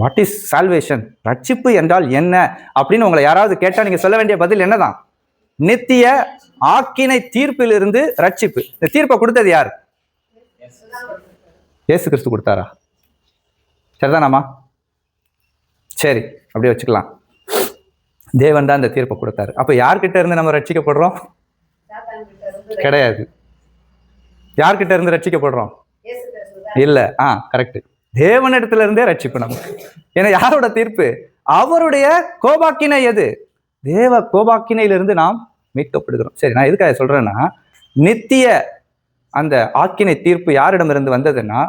What is salvation ரட்சிப்பு என்றால் என்ன? அப்படின்னு உங்களை யாராவது கேட்டா நீங்க சொல்ல வேண்டிய பதில் என்னதான்? நித்திய ஆக்கினை தீர்ப்பிலிருந்து ரட்சிப்பு. இந்த தீர்ப்பை கொடுத்தது யார்? ஏசு கிறிஸ்து கொடுத்தாரா? சரிதானாமா சரி அப்படியே வச்சுக்கலாம். தேவன் தான் இந்த தீர்ப்பை கொடுத்தாரு. அப்போ யார்கிட்ட இருந்து நம்ம ரட்சிக்கப்படுறோம்? கிடையாது. யார்கிட்ட இருந்து ரட்சிக்கப்படுறோம்? இல்ல. ஆ கரெக்ட் தேவனிடத்துல இருந்தே ரட்சிப்பு நமக்கு. ஏன்னா யாரோட தீர்ப்பு? அவருடைய கோபாக்கினை எது? தேவ கோபாக்கினையிலிருந்து நாம் மீட்கப்படுகிறோம். சரி நான் எதுக்காக சொல்றேன்னா நித்திய அந்த ஆக்கினை தீர்ப்பு யாரிடமிருந்து வந்ததுன்னா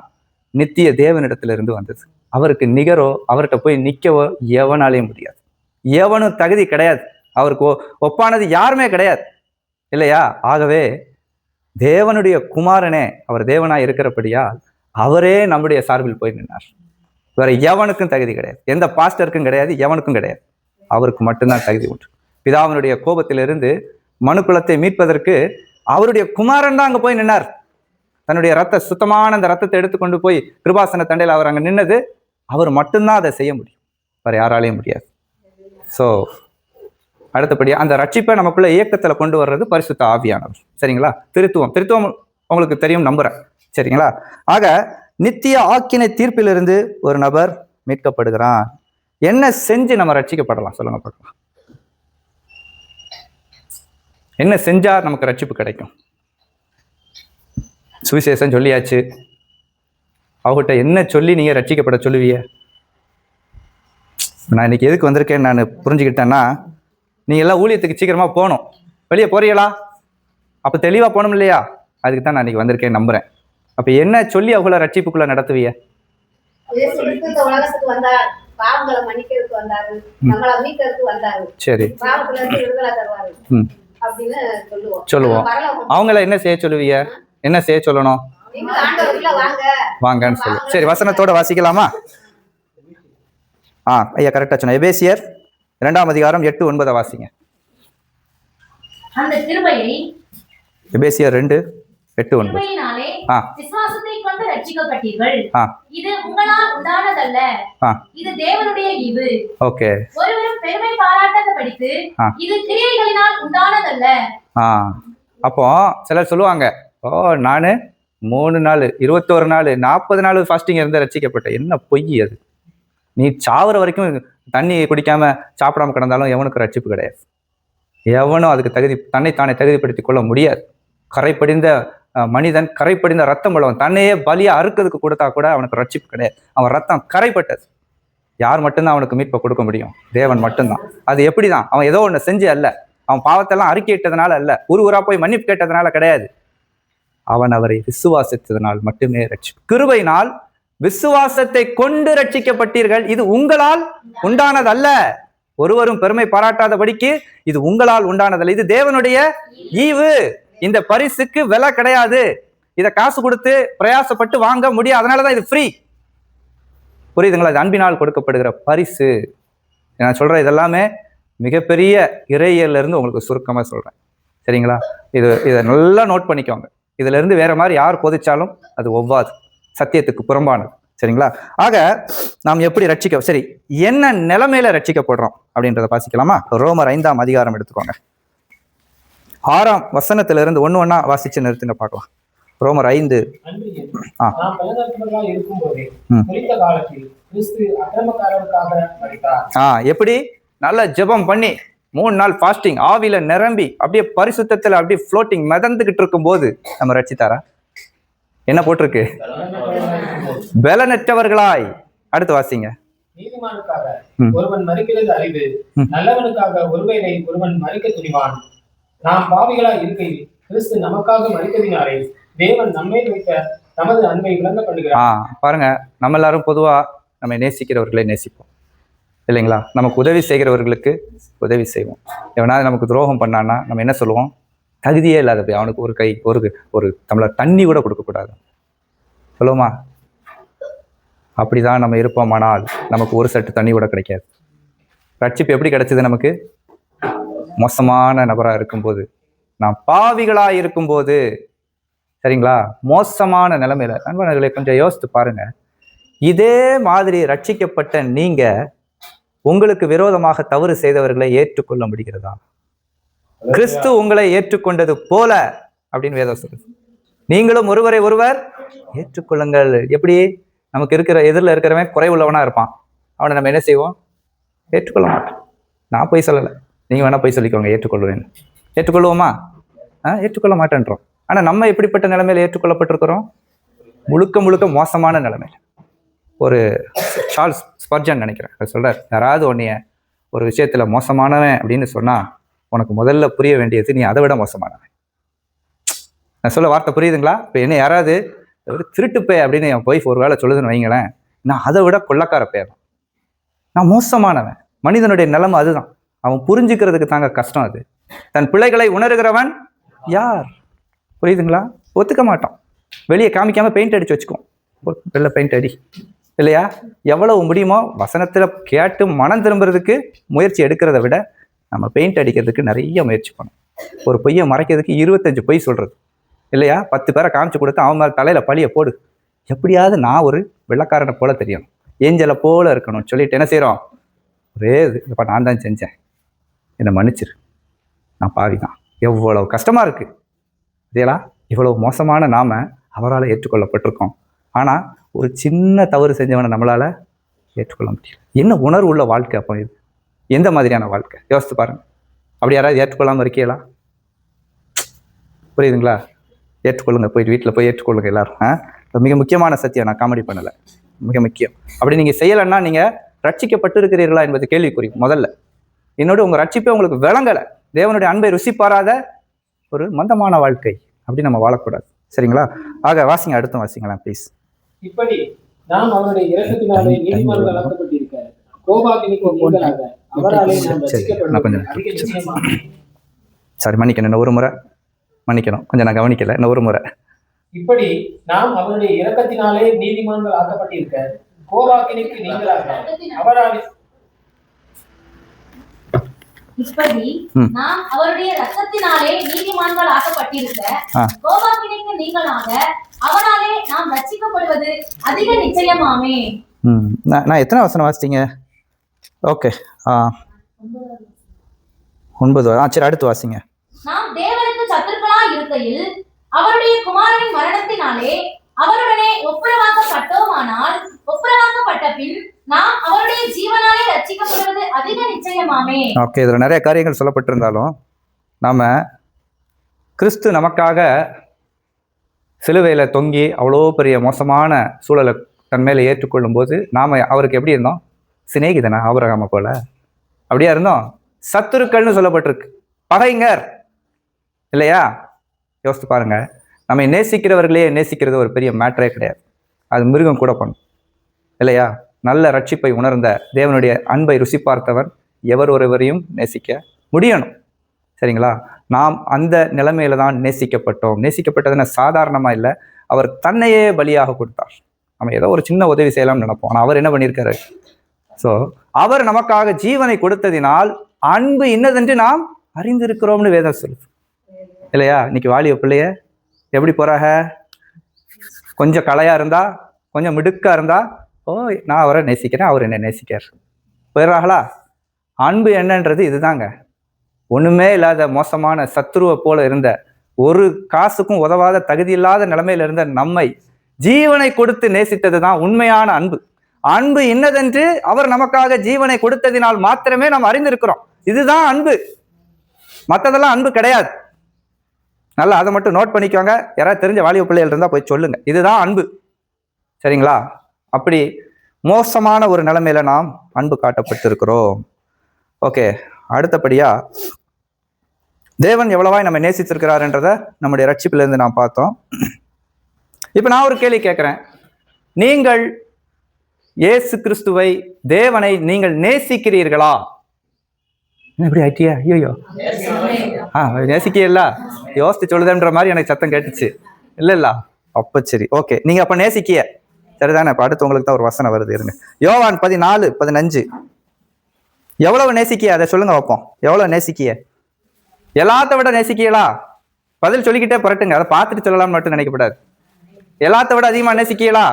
நித்திய தேவனிடத்திலிருந்து வந்தது. அவருக்கு நிகரோ அவர்கிட்ட போய் நிற்கவோ எவனாலையும் முடியாது. எவனும் தகுதி கிடையாது. அவருக்கு ஒ- ஒப்பானது யாருமே கிடையாது. இல்லையா? ஆகவே தேவனுடைய குமாரனே அவர் தேவனாய் இருக்கிறபடியால் அவரே நம்முடைய சார்பில் போய் நின்றார் வேற எவனுக்கும் தகுதி கிடையாது. எந்த பாஸ்டருக்கும் கிடையாது எவனுக்கும் கிடையாது. அவருக்கு மட்டும்தான் தகுதி உண்டு. பிதாவினுடைய கோபத்திலிருந்து மனுக்குலத்தை மீட்பதற்கு அவருடைய குமாரன் தான் அங்கே போய் நின்னார். தன்னுடைய ரத்த சுத்தமான அந்த ரத்தத்தை எடுத்துக்கொண்டு போய் கிருபாசன தண்டையில் அவர் அங்கே நின்னது அவர் மட்டும்தான் அதை செய்ய முடியும். வேற யாராலையும் முடியாது. ஸோ அடுத்தபடி அந்த ரட்சிப்பை நமக்குள்ள இயக்கத்தில் கொண்டு வர்றது பரிசுத்த ஆவியானவர். சரிங்களா? திருத்துவம். திருத்துவம் உங்களுக்கு தெரியும் நம்புறேன். சரிங்களா? ஆக நித்திய ஆக்கினை தீர்ப்பிலிருந்து ஒரு நபர் மீட்கப்படுகிறான். என்ன செஞ்சு நம்ம ரட்சிக்கப்படலாம்? சொல்லுங்க பார்க்கலாம். என்ன செஞ்சா நமக்கு ரட்சிப்பு கிடைக்கும்? சுவிசேஷம் சொல்லியாச்சு. அவகிட்ட என்ன சொல்லி நீங்க ரட்சிக்கப்பட சொல்லுவீங்க? நான் இன்னைக்கு எதுக்கு வந்திருக்கேன்னு நான் புரிஞ்சுக்கிட்டேன்னா நீ எல்லாம் ஊழியத்துக்கு சீக்கிரமா போகணும். வெளியே போறீங்களா? அப்ப தெளிவா போகணும் இல்லையா? அதுக்கு தான் நான் இன்னைக்கு வந்திருக்கேன் நம்புறேன். அப்ப என்ன சொல்லி அவங்கள ரட்சிப்புக்குள்ள வந்தாரு. சரி. சொல்லுவோம். அவங்கள என்ன செய்ய சொல்லுவீங்க என்ன செய்ய சொல்லணும்? வாங்கன்னு சொல்லு. சரி வசனத்தோட வாசிக்கலாமா? ஆ ஐயா கரெக்டா சொன்ன. எபேசியர் இரண்டாம் அதிகாரம் எட்டு ஒன்பதை வாசிங்க. எபேசியர் ரெண்டு எட்டு ஒன்பது. விசுவாசத்தை கொண்டு ரட்சிக்கப்பட்டீர்கள் ஆ. இது உங்களால் உண்டானதல்ல. ஆ. இது தேவனுடைய ஈவு. ஓகே. ஒருவரும் பெருமை பாராட்டாத படித்து ஆ. இது கிரியைகளினால் உண்டானதல்ல. ஆ. அப்போ சிலர் சொல்லுவாங்க ஓ நான் மூணு நாள் இருபத்தோரு நாள் நாற்பது நாள் ஃபாஸ்டிங் இருந்து ரசிக்கப்பட்டேன் என்ன பொய் அது? நீ சாவுற வரைக்கும் தண்ணி குடிக்காம சாப்பிடாம கிடந்தாலும் எவனுக்கு ரட்சிப்பு கிடையாது. எவனும் அதுக்கு தகுதி தன்னை தானே தகுதிப்படுத்திக் கொள்ள முடியாது. கரைப்படிந்த மனிதன் கரைப்படிந்த ரத்தம் உள்ளவன். தன்னையே பலியா அறுக்கிறதுக்கு கொடுத்தா கூட அவனுக்கு ரட்சிப்பு கிடையாது. அவன் ரத்தம் கரைப்பட்டது. யார் மட்டும்தான் அவனுக்கு மீட்பை கொடுக்க முடியும்? தேவன் மட்டும்தான். அது எப்படி தான் அவன் ஏதோ ஒன்று செஞ்சு அல்ல. அவன் பாவத்தெல்லாம் அறிக்கையிட்டதுனால அல்ல. ஒரு ஊரா போய் மன்னிப்பு கேட்டதுனால கிடையாது. அவன் அவரை விசுவாசித்ததனால் மட்டுமே ரட்சி கிருபையினால் விசுவாசத்தை கொண்டு ரட்சிக்கப்பட்டீர்கள். இது உங்களால் உண்டானதல்ல. ஒருவரும் பெருமை பாராட்டாதபடிக்கு இது உங்களால் உண்டானதல்ல. இது தேவனுடைய ஈவு. இந்த பரிசுக்கு விலை கிடையாது. இதை காசு கொடுத்து பிரயாசப்பட்டு வாங்க முடியாது. அதனாலதான் இது ஃப்ரீ புரியுதுங்களா? இது அன்பினால் கொடுக்கப்படுகிற பரிசு. நான் சொல்றேன் இதெல்லாமே மிகப்பெரிய இறையியல்ல இருந்து உங்களுக்கு சுருக்கமா சொல்றேன். சரிங்களா? இது இதை நல்லா நோட் பண்ணிக்கோங்க. இதுல இருந்து வேற மாதிரி யார் பொதிச்சாலும் அது ஒவ்வாது. சத்தியத்துக்கு புறம்பானது. சரிங்களா? ஆக நாம் எப்படி ரட்சிக்க சரி என்ன நிலைமையில ரட்சிக்கப்படுறோம் அப்படின்றத பாசிக்கலாமா ரோமர் ஐந்தாம் அதிகாரம் எடுத்துக்கோங்க. ஆறாம் வசனத்துல இருந்து ஒண்ணு ஒண்ணா வாசிச்சு நிறுத்துங்க பார்க்கலாம். ரோமர் ஐந்து. ஆ. எப்படி? நல்ல ஜெபம் பண்ணி மூணு நாள் ஃபாஸ்டிங் ஆவியில நிரம்பி அப்படியே பரிசுத்தத்துல அப்படியே ஃப்ளோட்டிங் மிதந்துகிட்டு இருக்கும்போது நம்ம ரட்சித்தாரா? என்ன போட்டிருக்கு? பலனற்றவர்களாய். அடுத்து வாசிங்க. நீதிமானுக்காக. ஒருவன் மறிக்கிறது அறிவு. நல்லவனுக்காக ஒருவேளை ஒருவன் மறிக்க துணிவான். நாம் பாவிகளாய் இருக்கையில் கிறிஸ்து நமக்காக மறித்ததினாலே தேவன் நம்மை வைத்த தமது அன்பை விளங்க ஆ பண்ணுகிறார் பாருங்க நம்ம எல்லாரும் பொதுவா நம்ம நேசிக்கிறவர்களை நேசிப்போம். இல்லைங்களா? நமக்கு உதவி செய்கிறவர்களுக்கு உதவி செய்வோம். எவனாவது நமக்கு துரோகம் பண்ணான்னா நம்ம என்ன சொல்லுவோம்? தகுதியே இல்லாத போய் அவனுக்கு ஒரு கை ஒரு ஒரு தமிழர் தண்ணி கூட கொடுக்கக்கூடாது சொல்லுவோமா? அப்படிதான் நம்ம இருப்போமானால் நமக்கு ஒரு சட்டு தண்ணி கூட கிடைக்காது. ரட்சிப்பு எப்படி கிடைச்சது நமக்கு? மோசமான நபரா இருக்கும்போது நாம் பாவிகளா இருக்கும்போது சரிங்களா? மோசமான நிலைமையில நண்பர்களே கொஞ்சம் யோசித்து பாருங்க. இதே மாதிரி ரட்சிக்கப்பட்ட நீங்க உங்களுக்கு விரோதமாக தவறு செய்தவர்களை ஏற்றுக்கொள்ள முடிகிறதா? கிறிஸ்து உங்களை ஏற்றுக்கொண்டது போல அப்படின்னு வேதம் சொல்லுது. நீங்களும் ஒருவரை ஒருவர் ஏற்றுக்கொள்ளுங்கள். எப்படி? நமக்கு இருக்கிற எதிரில் இருக்கிறவன் குறை உள்ளவனா இருப்பான். அவனை நம்ம என்ன செய்வோம்? ஏற்றுக்கொள்ள மாட்டோம். நான் போய் சொல்லலை. நீங்கள் வேணால் போய் சொல்லிக்கோங்க ஏற்றுக்கொள்வேன். ஏற்றுக்கொள்வோமா? ஆ ஏற்றுக்கொள்ள மாட்டேன்றோம். ஆனால் நம்ம எப்படிப்பட்ட நிலைமையில் ஏற்றுக்கொள்ளப்பட்டிருக்கிறோம்? முழுக்க முழுக்க மோசமான நிலைமையில். ஒரு சார்ல்ஸ் ஸ்பர்ஜன் நினைக்கிறேன் அவர் சொல்றார் யாராவது உன்னைய ஒரு விஷயத்தில் மோசமானவன் அப்படின்னு சொன்னால் உனக்கு முதல்ல புரிய வேண்டியது நீ அதை விட மோசமானவன். நான் சொல்ல வார்த்தை புரியுதுங்களா? இப்போ என்ன யாராவது ஒரு திருட்டுப்பே அப்படின்னு என் ஒய்ஃப் ஒரு வேளை சொல்லுதுன்னு வைங்களேன் நான் அதை விட கொள்ளக்கார பேர் நான் மோசமானவன். மனிதனுடைய நிலைமை அதுதான். அவன் புரிஞ்சுக்கிறதுக்கு தாங்க கஷ்டம் அது. தன் பிள்ளைகளை உணர்கிறவன் யார்? புரியுதுங்களா? ஒத்துக்க மாட்டோம் வெளியே காமிக்காம பெயிண்ட் அடிச்சு வச்சுக்குவோம் போ, வெள்ளை பெயிண்ட் அடி. இல்லையா? எவ்வளவு முடியுமோ வசனத்தில் கேட்டு மனம் திரும்புறதுக்கு முயற்சி எடுக்கிறத விட நம்ம பெயிண்ட் அடிக்கிறதுக்கு நிறைய முயற்சி பண்ணணும். ஒரு பொய்யை மறைக்கிறதுக்கு இருபத்தஞ்சு பொய் சொல்றது. இல்லையா? பத்து பேரை காமிச்சு கொடுத்து அவன் மேலே தலையில பழியை போடு. எப்படியாவது நான் ஒரு வெள்ளக்காரனை போல தெரியணும். ஏஞ்சலை போல இருக்கணும் சொல்லிட்டு என்ன செய்றோம்? ஒரே இது. நான் தான் செஞ்சேன். என்னை மன்னிச்சிரு. நான் பாவி தான் எவ்வளவு இருக்குது இருக்கு. இதேலா இவ்வளவு மோசமான நாம் அவரால் ஏற்றுக்கொள்ளப்பட்டிருக்கோம். ஆனால் ஒரு சின்ன தவறு செஞ்சவனை நம்மளால் ஏற்றுக்கொள்ள முடியல. என்ன உணர்வு உள்ள வாழ்க்கை அப்போ இது? எந்த மாதிரியான வாழ்க்கை? யோசித்து பாருங்கள் அப்படி யாராவது ஏற்றுக்கொள்ளாமல் இருக்கீங்களா? புரியுதுங்களா? ஏற்றுக்கொள்ளுங்க போயிட்டு வீட்டில் போய் ஏற்றுக்கொள்ளுங்க எல்லாரும். ஆ? மிக முக்கியமான சத்தியம். நான் காமெடி பண்ணலை. மிக முக்கியம். அப்படி நீங்கள் செய்யலைன்னா நீங்கள் ரட்சிக்கப்பட்டு இருக்கிறீர்களா என்பது கேள்விக்குறி முதல்ல. என்னோட உங்க ரட்சிப்பே உங்களுக்கு விளங்கலை. தேவனுடைய அன்பை ருசி பாராத ஒரு மந்தமான வாழ்க்கை அப்படி நம்ம வாழக்கூடாது. சரிங்களா? ஆக வாசிங்க அடுத்து வாசிங்களேன் ப்ளீஸ் இப்படி நாம் அவருடைய இரக்கத்தினாலே நீதிமன்றம் வளர்க்கப்பட்டிருக்க கோபாக்கினிக்கு நீங்களாக அவராலே நாம் சரி, நான் கொஞ்சம் ரசிக்கப்படுவது அதிக நிச்சயமாக சாரி மன்னிக்கணும் இன்னும் ஒரு முறை. மன்னிக்கணும் கொஞ்சம் நான் கவனிக்கல இன்னும் ஒரு முறை. இப்படி நாம் அவருடைய இரக்கத்தினாலே நீதிமான்கள் ஆக்கப்பட்டிருக்க கோபாக்கினிக்கு நீங்களாக அவராலே ம். நாம் அவருடைய ரத்தத்தினாலே நீதிமான்கள் ஆக்கப்பட்டிருக்க. கோபாக்கினைக்கு நீங்களாக அவராலே நாம் ரட்சிக்கப்படுவது அதிக நிச்சயமாமே. நான் நான் எத்தனை வசனம் வாசித்தீங்க ஓகே. ஆ. ஒன்பது. ஆ சரி அடுத்து வாசிங்க. நாம் தேவனுக்கு சத்துருக்களா இருக்கையில் அவருடைய குமாரனின் மரணத்தினாலே அவருடனே ஒப்புரவாக்கப்பட்டோமானால் ஒப்புரவாக்கப்பட்ட பின் நாம் அவருடைய ஜீவனாலே ரட்சிக்கப்படுவது அதிக நிச்சயமாமே. ஓகே இதில் நிறைய காரியங்கள் சொல்லப்பட்டிருந்தாலும் நாம் கிறிஸ்து நமக்காக சிலுவையில் தொங்கி அவ்வளோ பெரிய மோசமான சூழலை தன் மேலே ஏற்றுக்கொள்ளும் போது நாம் அவருக்கு எப்படி இருந்தோம்? சிநேகிதனா ஆபரகாம போல. அப்படியா இருந்தோம்? சத்துருக்கள்னு சொல்லப்பட்டிருக்கு. பகைங்கர் இல்லையா? யோசித்து பாருங்க. நம்மை நேசிக்கிறவர்களே நேசிக்கிறது ஒரு பெரிய மேட்டரே கிடையாது. அது மிருகம் கூட பண்ணும். இல்லையா? நல்ல ரட்சிப்பை உணர்ந்த தேவனுடைய அன்பை ருசி பார்த்தவர் எவர் ஒருவரையும் நேசிக்க முடியணும். சரிங்களா? நாம் அந்த நிலைமையில தான் நேசிக்கப்பட்டோம். நேசிக்கப்பட்டதுன்னு சாதாரணமாக இல்லை. அவர் தன்னையே பலியாக கொடுத்தார். நம்ம ஏதோ ஒரு சின்ன உதவி செய்யலாம்னு நினைப்போம். ஆனால் அவர் என்ன பண்ணியிருக்காரு? ஸோ அவர் நமக்காக ஜீவனை கொடுத்ததினால் அன்பு இன்னதென்று நாம் அறிந்திருக்கிறோம்னு வேதம் சொல்லுது. இல்லையா? இன்னைக்கு வாலிய பிள்ளைய எப்படி போறாக? கொஞ்சம் கலையா இருந்தா கொஞ்சம் மிடுக்கா இருந்தா ஓ நான் அவரை நேசிக்கிறேன் அவர் என்னை நேசிக்கார் போயிடுறாங்களா அன்பு என்னன்றது இதுதாங்க. ஒண்ணுமே இல்லாத மோசமான சத்ருவை போல இருந்த ஒரு காசுக்கும் உதவாத தகுதி இல்லாத நிலைமையில இருந்த நம்மை ஜீவனை கொடுத்து நேசித்தது தான் உண்மையான அன்பு. அன்பு இன்னதென்று அவர் நமக்காக ஜீவனை கொடுத்ததினால் மாத்திரமே நாம் அறிந்திருக்கிறோம். இதுதான் அன்பு. மற்றதெல்லாம் அன்பு கிடையாது. நல்லா அதை மட்டும் நோட் பண்ணிக்கோங்க. யாராவது தெரிஞ்ச வாலிப பிள்ளைகள் இருந்தால் போய் சொல்லுங்க. இதுதான் அன்பு. சரிங்களா? அப்படி மோசமான ஒரு நிலைமையில நாம் அன்பு காட்டப்பட்டிருக்கிறோம். ஓகே அடுத்தபடியா தேவன் எவ்வளவாய் நம்ம நேசித்திருக்கிறாருன்றத நம்முடைய ரட்சிப்பிலிருந்து நாம் பார்த்தோம். இப்போ நான் ஒரு கேள்வி கேட்குறேன். நீங்கள் இயேசு கிறிஸ்துவை தேவனை நீங்கள் நேசிக்கிறீர்களா? எப்படி ஐட்டியா ஆயிட்டியா? ஐயோ ஆ நேசிக்கல யோசித்து சொல்லுதேன்ற மாதிரி எனக்கு சத்தம் கேட்டுச்சு. இல்லை இல்ல. அப்ப சரி. ஓகே நீங்க அப்ப நேசிக்கிய சரிதானே? இப்ப அடுத்து உங்களுக்கு தான் ஒரு வசனம் வருது இருங்க. யோவான் பதினாலு பதினஞ்சு. எவ்வளவு நேசிக்கிய? அதை சொல்லுங்க வைப்போம் எவ்வளவு நேசிக்கிய? எல்லாத்த விட நேசிக்கலா பதில் சொல்லிக்கிட்டே புரட்டுங்க. அதை பார்த்துட்டு சொல்லலாம்னு மட்டும் நினைக்கப்படாது. எல்லாத்த விட அதிகமா நேசிக்கலா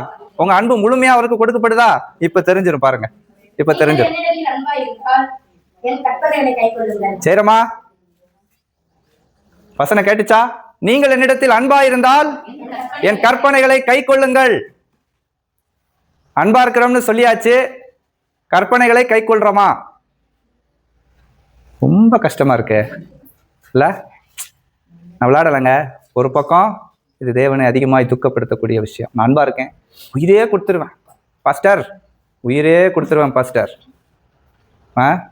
உங்க அன்பு முழுமையா அவருக்கு கொடுக்கப்படுதா? இப்ப தெரிஞ்சிரும் பாருங்க. இப்ப கொள்ளுங்கள் சரிம்மா வசனம் கேட்டுச்சா? நீங்கள் என்னிடத்தில் அன்பா இருந்தால் என் கற்பனைகளை கை கொள்ளுங்கள் அன்பா இருக்கிறோம்னு சொல்லியாச்சு. கற்பனைகளை கை கொள்றோமா ரொம்ப கஷ்டமா இருக்கு. இல்ல? நான் விளையாடலைங்க. ஒரு பக்கம் இது தேவனை அதிகமாய் துக்கப்படுத்தக்கூடிய விஷயம். நான் அன்பா இருக்கேன். உயிரே கொடுத்துருவேன். பாஸ்டர் உயிரே கொடுத்துருவேன் பாஸ்டர் ஆ?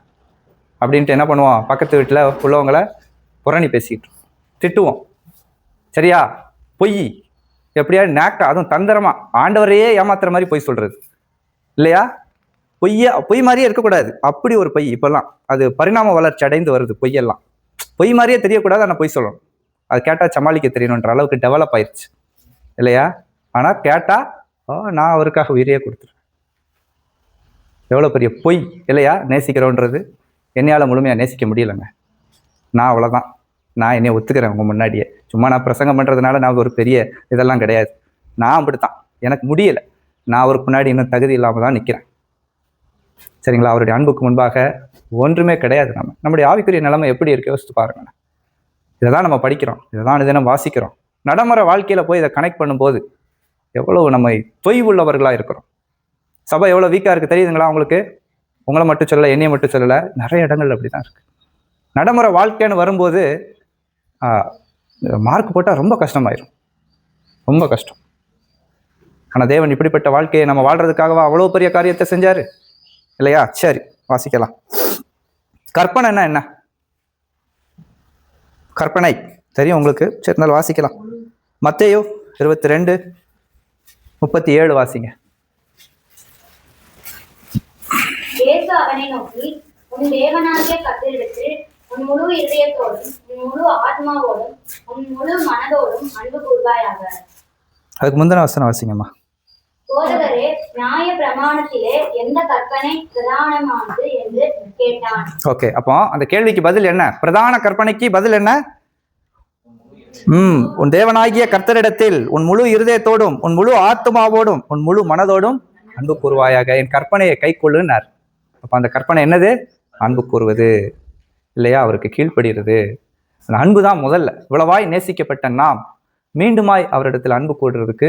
அப்படின்ட்டு என்ன பண்ணுவோம்? பக்கத்து வீட்டில் உள்ளவங்களை புரணி பேசிக்கிட்டு திட்டுவோம். சரியா? பொய். எப்படியா நேக்டா அதுவும் தந்திரமா? ஆண்டவரையே ஏமாத்துற மாதிரி பொய் சொல்றது. இல்லையா? பொய்யா பொய் மாதிரியே இருக்கக்கூடாது. அப்படி ஒரு பொய் இப்பெல்லாம். அது பரிணாம வளர்ச்சி அடைந்து வருது பொய்யெல்லாம். பொய் மாதிரியே தெரியக்கூடாது ஆனால் பொய் சொல்லணும். அது கேட்டால் சமாளிக்க தெரியணுன்ற அளவுக்கு டெவலப் ஆயிடுச்சு இல்லையா? ஆனால் கேட்டா ஓ நான் அவருக்காக உயிரையே கொடுத்துருவேன். எவ்வளோ பெரிய பொய் இல்லையா? நேசிக்கிறோன்றது. என்னையால் முழுமையாக நேசிக்க முடியலைங்க. நான் அவ்வளோதான் நான் என்னை ஒத்துக்கிறேன் உங்கள் முன்னாடியே. சும்மா நான் பிரசங்கம் பண்ணுறதுனால நான் ஒரு பெரிய இதெல்லாம் கிடையாது. நான் அப்படித்தான். எனக்கு முடியலை. நான் அவருக்கு முன்னாடி இன்னும் தகுதி இல்லாமல் தான் நிற்கிறேன் சரிங்களா? அவருடைய அன்புக்கு முன்பாக ஒன்றுமே கிடையாது நம்ம. நம்முடைய ஆவிக்குரிய நிலைமை எப்படி இருக்கு? யோசித்து பாருங்க இதை தான் நம்ம படிக்கிறோம். இதை தான் தினம் வாசிக்கிறோம். நடைமுறை வாழ்க்கையில் போய் இதை கனெக்ட் பண்ணும்போது எவ்வளவு நம்ம தொய்வுள்ளவர்களாக இருக்கிறோம். சபை எவ்வளோ வீக்காக இருக்குது தெரியுதுங்களா உங்களுக்கு? உங்களை மட்டும் சொல்லலை என்னையை மட்டும் சொல்லலை. நிறைய இடங்கள்ல அப்படி தான் இருக்குது நடைமுறை வாழ்க்கைன்னு வரும்போது மார்க் போட்டால் ரொம்ப கஷ்டமாயிரும். ரொம்ப கஷ்டம். ஆனால் தேவன் இப்படிப்பட்ட வாழ்க்கையை நம்ம வாழ்கிறதுக்காகவா அவ்வளோ பெரிய காரியத்தை செஞ்சார்? இல்லையா? சரி வாசிக்கலாம். கற்பனை என்ன? கற்பனை. தெரியும் உங்களுக்கு? சரி இருந்தாலும் வாசிக்கலாம். மத்தையோ இருபத்தி ரெண்டு முப்பத்தி ஏழு வாசிங்க அவனை நோக்கி உன் தேவனாகிய கர்த்தரிடத்தில் உன் முழு இதயத்தோடும் உன் முழு ஆத்மாவோடும் உன் முழு மனதோடும் அன்பு கூர்வாயாக. அதுக்கு முந்தின வசனம் வாசிங்கம்மா. போதகரே நியாய பிரமாணத்திலே எந்த கற்பனை பிரதானமானது என்று கேட்டான். ஓகே அப்போ அந்த கேள்விக்கு பதில் என்ன? பிரதான கற்பனைக்கு பதில் என்ன? ம் உன் தேவனாகிய கர்த்தரிடத்தில் உன் முழு இருதயத்தோடும் உன் முழு ஆத்மாவோடும் உன் முழு மனதோடும் அன்பு கூறுவாயாக. என் கற்பனையை கை கொள்ளுன்னார். அப்போ அந்த கற்பனை என்னது? அன்பு கூறுவது. இல்லையா? அவருக்கு கீழ்ப்படுகிறது. அந்த அன்பு தான் முதல்ல. இவ்வளவாய் நேசிக்கப்பட்ட நாம் மீண்டுமாய் அவரிடத்தில் அன்பு கூடுறதுக்கு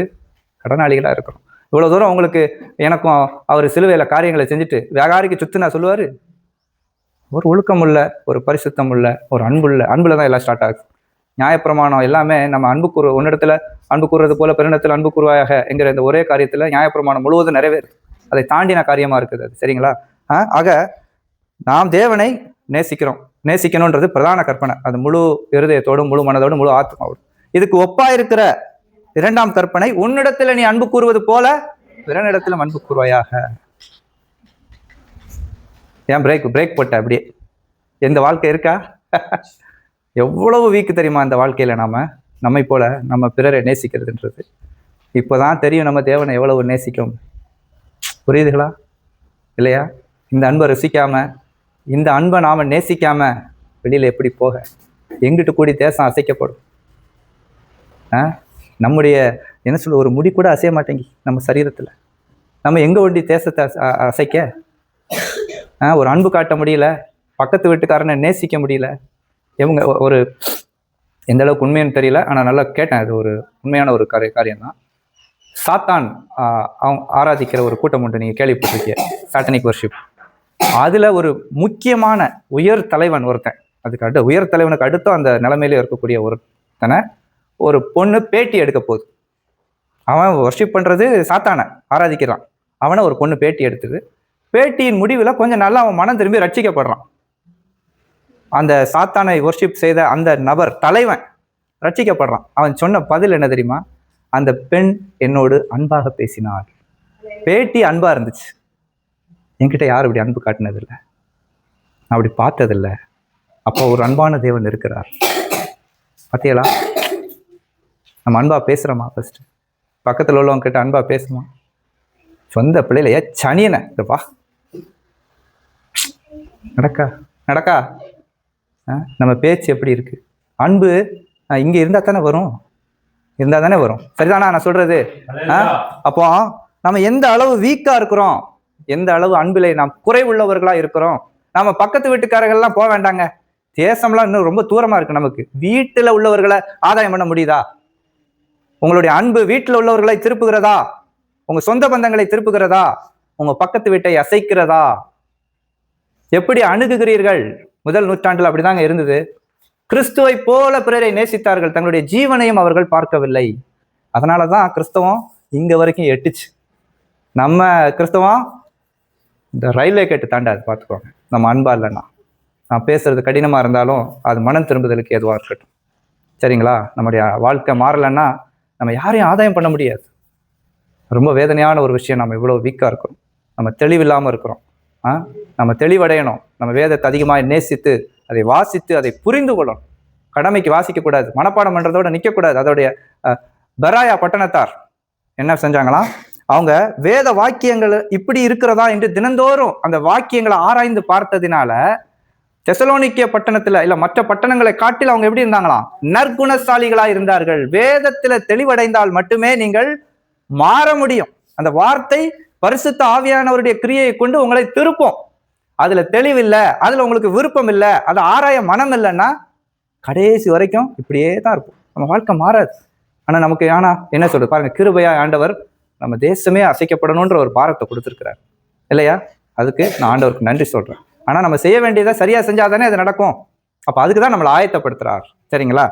கடனாளிகளாக இருக்கிறோம் இவ்வளோ தூரம் உங்களுக்கு எனக்கும் அவர் சிலுவையில் காரியங்களை செஞ்சுட்டு வியாகாரிக்கு சுத்துனா சொல்லுவார்? ஒரு ஒழுக்கம் உள்ள ஒரு பரிசுத்தம் உள்ள ஒரு அன்புள்ள அன்புல தான் எல்லாம் ஸ்டார்ட் ஆகுது. நியாயப்பிரமாணம் எல்லாமே நம்ம அன்பு கூறு ஒன்னிடத்துல அன்பு கூறுறது போல பெருநிடத்தில் அன்பு கூறுவாயாக என்கிற இந்த ஒரே காரியத்தில் நியாயப்பிரமாணம் முழுவதும் நிறைவேறு அதை தாண்டின காரியமாக இருக்குது அது. சரிங்களா? ஆ, ஆக நாம் தேவனை நேசிக்கிறோம். நேசிக்கணுன்றது பிரதான கற்பனை. அது முழு இருதயத்தோடும் முழு மனதோடும் முழு ஆத்மாவோடும். இதுக்கு ஒப்பா இருக்கிற இரண்டாம் கற்பனை உன்னிடத்துல நீ அன்பு கூறுவது போல பிறனிடத்திலும் அன்பு கூறுவாயாக. ஏன் பிரேக் பிரேக் போட்ட அப்படியே? எந்த வாழ்க்கை இருக்கா? எவ்வளவு வீக்கு தெரியுமா இந்த வாழ்க்கையில நாம? நம்மை போல நம்ம பிறரை நேசிக்கிறதுன்றது. இப்போதான் தெரியும் நம்ம தேவனை எவ்வளவு நேசிக்கும். புரியுதுங்களா இல்லையா? இந்த அன்பை ரசிக்காமல் இந்த அன்பை நாம் நேசிக்காம வெளியில் எப்படி போக? எங்கிட்டு கூடி தேசம் அசைக்கப்படும்? ஆ? நம்முடைய என்ன சொல்ல ஒரு முடி கூட அசைய மாட்டேங்கி நம்ம சரீரத்தில். நம்ம எங்கே ஒண்டி தேசத்தை அசைக்க? ஆ, ஒரு அன்பு காட்ட முடியல பக்கத்து வீட்டுக்காரனை நேசிக்க முடியல. இவங்க ஒரு எந்த அளவுக்கு உண்மைன்னு தெரியல ஆனால் நல்லா கேட்டேன் அது ஒரு உண்மையான ஒரு காரிய காரியம்தான். சாத்தான் அவன் அவங்க ஆராதிக்கிற ஒரு கூட்டம் உண்டு நீங்கள் கேள்விப்பட்டிருக்கீங்க. சாட்டனிக் வர்ஷிப் அதில் ஒரு முக்கியமான உயர் தலைவன் ஒருத்தன். அதுக்கு அடுத்த உயர் தலைவனுக்கு அடுத்த அந்த நிலைமையில இருக்கக்கூடிய ஒருத்தனை ஒரு பொண்ணு பேட்டி எடுக்க போகுது. அவன் ஒர்ஷிப் பண்ணுறது சாத்தானை ஆராதிக்கிறான். அவனை ஒரு பொண்ணு பேட்டி எடுத்தது. பேட்டியின் முடிவில் கொஞ்சம் நல்லா அவன் மனம் திரும்பி ரட்சிக்கப்படுறான். அந்த சாத்தானை ஒர்ஷிப் செய்த அந்த நபர் தலைவன் ரட்சிக்கப்படுறான். அவன் சொன்ன பதில் என்ன தெரியுமா? அந்த பெண் என்னோடு அன்பாக பேசினாள். பேட்டி அன்பா இருந்துச்சு. என்கிட்ட யாரும் இப்படி அன்பு காட்டினதில்லை. நான் அப்படி பார்த்ததில்லை. அப்போ ஒரு அன்பான தேவன் இருக்கிறார். பார்த்தீங்களா நம்ம அன்பாக பேசுகிறோமா ஃபஸ்ட்டு பக்கத்தில் உள்ளவங்கிட்ட அன்பாக பேசுமா? சொந்த பிள்ளையில ஏ சனியனை இருப்பா நடக்கா? நடக்கா? ஆ, நம்ம பேச்சு எப்படி இருக்குது அன்பு ஆ, இருந்தால் தானே வரும்? இருந்தால் தானே வரும். சரிதானா நான் சொல்கிறது ஆ? அப்போ நம்ம எந்த அளவு வீக்காக இருக்கிறோம்? எந்த அளவு அன்பிலே நாம் குறைவுள்ளவர்களா இருக்கிறோம்? நம்ம பக்கத்து வீட்டுக்காரர்கள்லாம் போக வேண்டாங்க. தேசம்லாம் இன்னும் ரொம்ப தூரமா இருக்கு நமக்கு. வீட்டுல உள்ளவர்களை ஆதாயம் பண்ண முடியுதா? உங்களுடைய அன்பு வீட்டில் உள்ளவர்களை திருப்புகிறதா? உங்க சொந்த பந்தங்களை திருப்புகிறதா? உங்க பக்கத்து வீட்டை அசைக்கிறதா? எப்படி அணுகுகிறீர்கள்? முதல் நூற்றாண்டில் அப்படிதாங்க இருந்தது. கிறிஸ்துவை போல பிறரை நேசித்தார்கள். தங்களுடைய ஜீவனையும் அவர்கள் பார்க்கவில்லை. அதனாலதான் கிறிஸ்தவம் இங்க வரைக்கும் எட்டுச்சு. நம்ம கிறிஸ்தவம் இந்த ரயில்வே கேட்டு தாண்டாது பார்த்துக்கோங்க. நம்ம அன்பா இல்லைன்னா. நான் பேசுறது கடினமா இருந்தாலும் அது மனம் திரும்புதலுக்கு எதுவாக இருக்கட்டும். சரிங்களா? நம்முடைய வாழ்க்கை மாறலைன்னா நம்ம யாரையும் ஆதாயம் பண்ண முடியாது. ரொம்ப வேதனையான ஒரு விஷயம். நம்ம இவ்வளோ வீக்காக இருக்கிறோம். நம்ம தெளிவில்லாமல் இருக்கிறோம். ஆ? நம்ம தெளிவடையணும். நம்ம வேதத்தை அதிகமாக நேசித்து அதை வாசித்து அதை புரிந்து கொள்ளணும். கடமைக்கு வாசிக்கக்கூடாது மனப்பாடம் பண்ணுறதோட நிற்கக்கூடாது அதோடைய பெராயா பட்டணத்தார் என்ன செஞ்சாங்களாம்? அவங்க வேத வாக்கியங்கள் இப்படி இருக்கிறதா என்று தினந்தோறும் அந்த வாக்கியங்களை ஆராய்ந்து பார்த்ததினால தெசலோனிக்கிய பட்டணத்துல இல்ல மற்ற பட்டணங்களை காட்டில் அவங்க எப்படி இருந்தாங்களாம்? நற்குணசாலிகளா இருந்தார்கள். வேதத்துல தெளிவடைந்தால் மட்டுமே நீங்கள் மாற முடியும். அந்த வார்த்தை பரிசுத்த ஆவியானவருடைய கிரியையை கொண்டு உங்களை திருப்போம். அதுல தெளிவில்லை அதுல உங்களுக்கு விருப்பம் இல்லை அதை ஆராய மனம் இல்லைன்னா கடைசி வரைக்கும் இப்படியே தான் இருக்கும். நம்ம வாழ்க்கை மாறாது. ஆனா நமக்கு ஆனா என்ன சொல்றது? பாருங்க கிருபையா ஆண்டவர் நம்ம தேசமே அசைக்கப்படணுன்ற ஒரு பாரத்தை கொடுத்துருக்கிறார். இல்லையா? அதுக்கு நான் ஆண்டவருக்கு நன்றி சொல்கிறேன் ஆனால் நம்ம செய்ய வேண்டியதை செஞ்சால் தானே அது நடக்கும். அப்போ அதுக்கு தான் நம்மளை ஆயத்தப்படுத்துகிறார் சரிங்களா?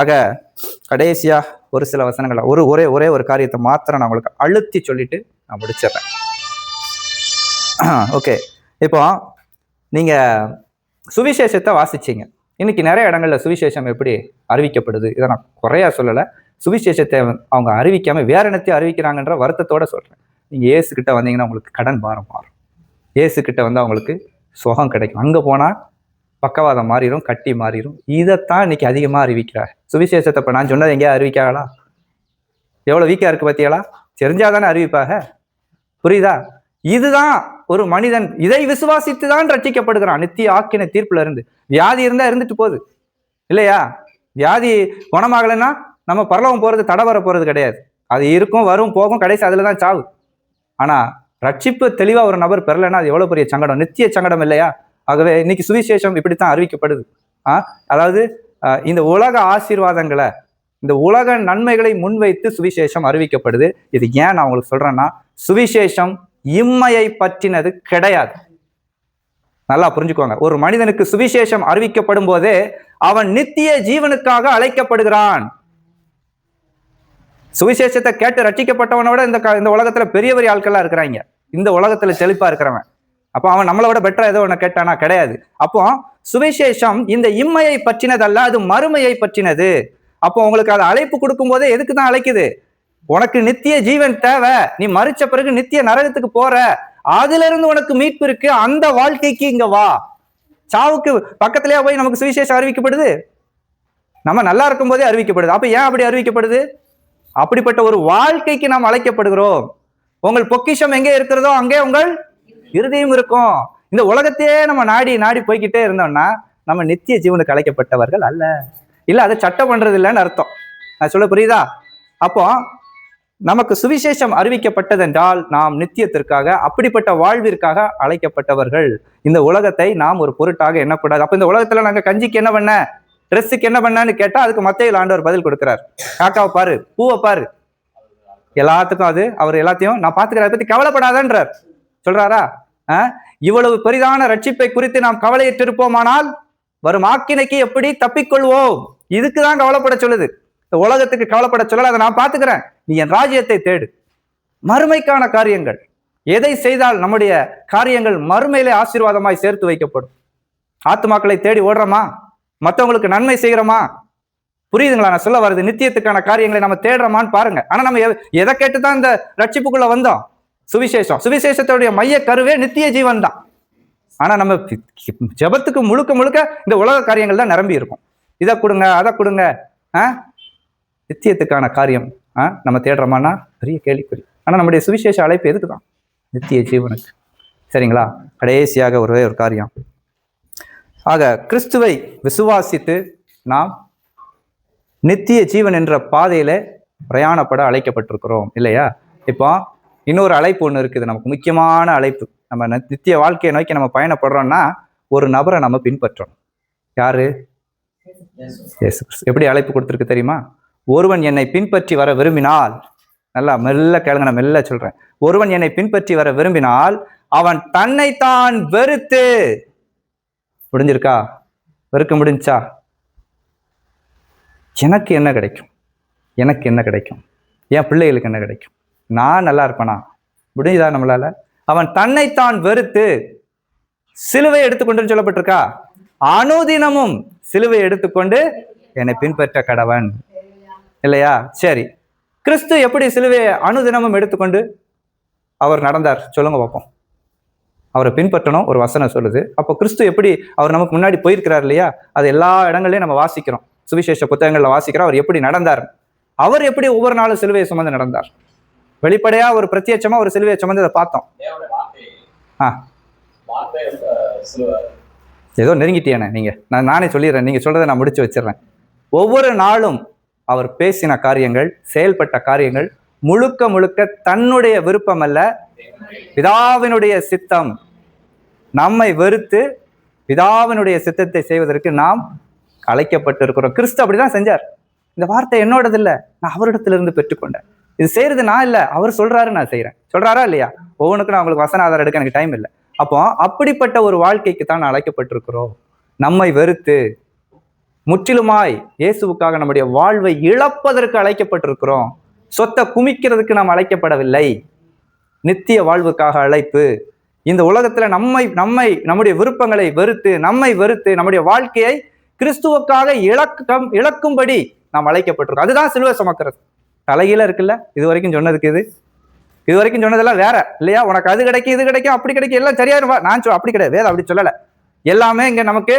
ஆக கடைசியாக ஒரு சில வசனங்களை ஒரு ஒரே ஒரே ஒரு காரியத்தை மாத்திரம் நான் உங்களுக்கு அழுத்தி சொல்லிட்டு நான் முடிச்சிடுறேன். ஓகே இப்போ நீங்கள் சுவிசேஷத்தை வாசிச்சீங்க. இன்னைக்கு நிறைய இடங்களில் சுவிசேஷம் எப்படி அறிவிக்கப்படுது? இதை நான் குறையா சொல்லலை. சுவிசேஷத்தை அவங்க அறிவிக்காம வேற என்னத்தையும் அறிவிக்கிறாங்கன்ற வருத்தத்தோட சொல்றேன். நீங்க ஏசு கிட்ட வந்தீங்கன்னா உங்களுக்கு கடன் பாரம் மாறும். ஏசு கிட்ட வந்து அவங்களுக்கு சுகம் கிடைக்கும். அங்க போனா பக்கவாதம் மாறிடும் கட்டி மாறிடும் இதைத்தான் இன்னைக்கு அதிகமாக அறிவிக்கிறார். சுவிசேஷத்தை இப்போ நான் சொன்னது எங்கேயா அறிவிக்காங்களா எவ்வளோ வீக்காக இருக்கு பாத்தீங்களா தெரிஞ்சாதானே அறிவிப்பாக? புரியுதா? இதுதான் ஒரு மனிதன் இதை விசுவாசித்து தான் ரட்சிக்கப்படுகிறான். நித்திய ஆக்கின தீர்ப்புல இருந்து. வியாதி இருந்தா இருந்துட்டு போகுது. இல்லையா? வியாதி குணமாகலைன்னா நம்ம பரலோகம் போகிறது தடை வர போகிறது கிடையாது. அது இருக்கும் வரும் போகும் கடைசி அதில் தான் சாவு. ஆனால் ரட்சிப்பு தெளிவாக ஒரு நபர் பெறலைன்னா அது எவ்வளோ பெரிய சங்கடம்? நித்திய சங்கடம் இல்லையா? ஆகவே இன்னைக்கு சுவிசேஷம் இப்படித்தான் அறிவிக்கப்படுது. ஆ அதாவது இந்த உலக ஆசீர்வாதங்களை இந்த உலக நன்மைகளை முன்வைத்து சுவிசேஷம் அறிவிக்கப்படுது. இது ஏன் நான் உங்களுக்கு சொல்கிறேன்னா சுவிசேஷம் இம்மையை பற்றினது கிடையாது. நல்லா புரிஞ்சுக்கோங்க. ஒரு மனிதனுக்கு சுவிசேஷம் அறிவிக்கப்படும் போதே அவன் நித்திய ஜீவனுக்காக அழைக்கப்படுகிறான். சுவிசேஷத்தை கேட்டு ரட்சிக்கப்பட்டவனை விட இந்த க- இந்த உலகத்துல பெரிய பெரிய ஆட்கள்லாம் இருக்கிறாங்க. இந்த உலகத்துல செழிப்பா இருக்கிறவன். அப்போ அவன் நம்மளை விட பெட்டரா ஏதோ ஒன்று கேட்டானா? கிடையாது. அப்போ சுவிசேஷம் இந்த இம்மையை பற்றினதல்ல அது மறுமையை பற்றினது. அப்போ உங்களுக்கு அது அழைப்பு கொடுக்கும் போதே எதுக்கு தான் அழைக்குது? உனக்கு நித்திய ஜீவன் தேவை. நீ மறிச்ச பிறகு நித்திய நரகத்துக்கு போற. அதுல இருந்து உனக்கு மீட்பு இருக்கு. அந்த வாழ்க்கைக்கு இங்க வா. சாவுக்கு பக்கத்திலேயே போய் நமக்கு சுவிசேஷம் அறிவிக்கப்படுது? நம்ம நல்லா இருக்கும் போதே அறிவிக்கப்படுது. அப்ப ஏன் அப்படி அறிவிக்கப்படுது? அப்படிப்பட்ட ஒரு வாழ்க்கைக்கு நாம் அழைக்கப்படுகிறோம். உங்கள் பொக்கிஷம் எங்கே இருக்கிறதோ அங்கே உங்கள் இறுதியும் இருக்கும். இந்த உலகத்தையே நம்ம நாடி நாடி போய்கிட்டே இருந்தோம்னா நம்ம நித்திய ஜீவனுக்கு அழைக்கப்பட்டவர்கள் அல்ல. இல்லை அதை சட்டம் பண்றது இல்லைன்னு அர்த்தம். நான் சொல்ல புரியுதா? அப்போ நமக்கு சுவிசேஷம் அறிவிக்கப்பட்டதென்றால் நாம் நித்தியத்திற்காக அப்படிப்பட்ட வாழ்விற்காக அழைக்கப்பட்டவர்கள். இந்த உலகத்தை நாம் ஒரு பொருட்டாக எண்ணக்கூடாது. அப்போ இந்த உலகத்தில் நாங்கள் கஞ்சிக்கு என்ன பண்ண? ட்ரெஸ்ஸுக்கு என்ன பண்ணான்னு கேட்டா அதுக்கு மத்தியில் ஆண்டவர் பதில் கொடுக்கிறார். காக்காவை பாரு பூவை பாரு. எல்லாத்துக்கும் அது அவர் எல்லாத்தையும் நான் பாத்துக்கிறேன் அதை பத்தி கவலைப்படாதன்றார். சொல்றாரா? ஆ? இவ்வளவு பெரிதான ரட்சிப்பை குறித்து நாம் கவலையிட்டிருப்போமானால் வரும் ஆக்கினைக்கு எப்படி தப்பிக்கொள்வோம்? இதுக்குதான் கவலைப்பட சொல்லுது. இந்த உலகத்துக்கு கவலைப்பட சொல்லல அதை நான் பாத்துக்கிறேன் நீ என் ராஜ்யத்தை தேடு. மறுமைக்கான காரியங்கள். எதை செய்தால் நம்முடைய காரியங்கள் மறுமையிலே ஆசீர்வாதமாய் சேர்த்து வைக்கப்படும்? ஆத்துமாக்களை தேடி ஓடுறோமா? மற்றவங்களுக்கு நன்மை செய்கிறோமா? புரியுதுங்களா? நான் சொல்ல வருது நித்தியத்துக்கான காரியங்களை நம்ம தேடுறோமான்னு பாருங்க. ஆனா நம்ம எ- எதை கேட்டு தான் இந்த ரட்சிப்புக்குள்ள வந்தோம்? சுவிசேஷம். சுவிசேஷத்துடைய மைய கருவே நித்திய ஜீவன் தான். ஆனா நம்ம ஜபத்துக்கு ஜெபத்துக்கு முழுக்க முழுக்க இந்த உலக காரியங்கள் தான் நிரம்பி இருக்கும். இதை கொடுங்க அதை கொடுங்க ஆ? நித்தியத்துக்கான காரியம் ஆ? நம்ம தேடுறோமானா பெரிய கேள்விக்குறி. ஆனா நம்முடைய சுவிசேஷ அழைப்பு எதுக்கு தான் நித்திய ஜீவனுக்கு. சரிங்களா? கடைசியாக ஒரே ஒரு காரியம். ஆக கிறிஸ்துவை விசுவாசித்து நாம் நித்திய ஜீவன் என்ற பாதையில பிரயாணப்பட அழைக்கப்பட்டிருக்கிறோம் இல்லையா? இப்போ இன்னொரு அழைப்பு ஒன்று இருக்குது. நமக்கு முக்கியமான அழைப்பு. நம்ம நித்திய வாழ்க்கையை நோக்கி நம்ம பயணப்படுறோம்னா ஒரு நபரை நம்ம பின்பற்றணும். யாரு? எப்படி அழைப்பு கொடுத்துருக்கு தெரியுமா? ஒருவன் என்னை பின்பற்றி வர விரும்பினால் நல்லா மெல்ல கேளுங்க நான் மெல்ல சொல்றேன். ஒருவன் என்னை பின்பற்றி வர விரும்பினால் அவன் தன்னைத்தான் வெறுத்து முடிஞ்சிருக்கா? வெறுக்க முடிஞ்சா? எனக்கு என்ன கிடைக்கும்? எனக்கு என்ன கிடைக்கும்? என் பிள்ளைகளுக்கு என்ன கிடைக்கும்? நான் நல்லா இருப்பேனா? முடிஞ்சுதா நம்மளால? அவன் தன்னைத்தான் வெறுத்து சிலுவை எடுத்துக்கொண்டு சொல்லப்பட்டிருக்கா? அனுதினமும் சிலுவை எடுத்துக்கொண்டு என்னை பின்பற்ற கடவன். இல்லையா? சரி. கிறிஸ்து எப்படி சிலுவையை அனுதினமும் எடுத்துக்கொண்டு அவர் நடந்தார்? சொல்லுங்க பார்ப்போம். அவரை பின்பற்றணும் ஒரு வசனம் சொல்லுது. அப்போ கிறிஸ்து எப்படி அவர் நமக்கு முன்னாடி போயிருக்கிறார் இல்லையா? அது எல்லா இடங்களையும் நம்ம வாசிக்கிறோம். சுவிசேஷ புத்தகங்கள்ல வாசிக்கிறோம். அவர் எப்படி நடந்தார்? அவர் எப்படி ஒவ்வொரு நாளும் சிலுவையை சுமந்து நடந்தார்? வெளிப்படையா ஒரு பிரத்யட்சமா ஒரு சிலுவையை சுமந்ததை பார்த்தோம். ஆ. ஏதோ நெருங்கிட்டியானே நீங்க. நான் நானே சொல்லிடுறேன். நீங்க சொல்றதை நான் முடிச்சு வச்சிடுறேன். ஒவ்வொரு நாளும் அவர் பேசின காரியங்கள் செயல்பட்ட காரியங்கள் முழுக்க முழுக்க தன்னுடைய விருப்பம் அல்ல பிதாவினுடைய சித்தம் நம்மை வெறுத்து பிதாவினுடைய சித்தத்தை செய்வதற்கு நாம் அழைக்கப்பட்டிருக்கிறோம். கிறிஸ்து அப்படிதான் செஞ்சார். இந்த வார்த்தை என்னோடது இல்லை நான் அவரிடத்திலிருந்து பெற்றுக்கொண்டேன். இது செய்யறது நான் இல்லை அவர் சொல்றாரு நான் செய்யறேன் சொல்றாரா இல்லையா? ஒவ்வொன்றுக்கும் நான் உங்களுக்கு வசன ஆதாரம் எடுக்க எனக்கு டைம் இல்லை. அப்போ அப்படிப்பட்ட ஒரு வாழ்க்கைக்கு தான் அழைக்கப்பட்டிருக்கிறோம். நம்மை வெறுத்து முற்றிலுமாய் இயேசுவுக்காக நம்முடைய வாழ்வை இழப்பதற்கு அழைக்கப்பட்டிருக்கிறோம். சொத்தை குமிக்கிறதுக்கு நாம் அழைக்கப்படவில்லை. நித்திய வாழ்வுக்காக அழைப்பு. இந்த உலகத்துல நம்மை நம்மை நம்முடைய விருப்பங்களை வெறுத்து நம்மை வெறுத்து நம்முடைய வாழ்க்கையை கிறிஸ்துவுக்காக இழக்கம் இழக்கும்படி நாம் அழைக்கப்பட்டிருக்கோம். அதுதான் சிலுவை சுமக்கிறது. தலைகீழ இருக்குல்ல? இது வரைக்கும் சொன்னதுக்கு இது. இது வரைக்கும் சொன்னதெல்லாம் வேற இல்லையா? உனக்கு அது கிடைக்கும் இது கிடைக்கும் அப்படி கிடைக்கும் எல்லாம் சரியா நான் சொல் அப்படி கிடையாது. வேதம் அப்படி சொல்லல. எல்லாமே இங்க நமக்கு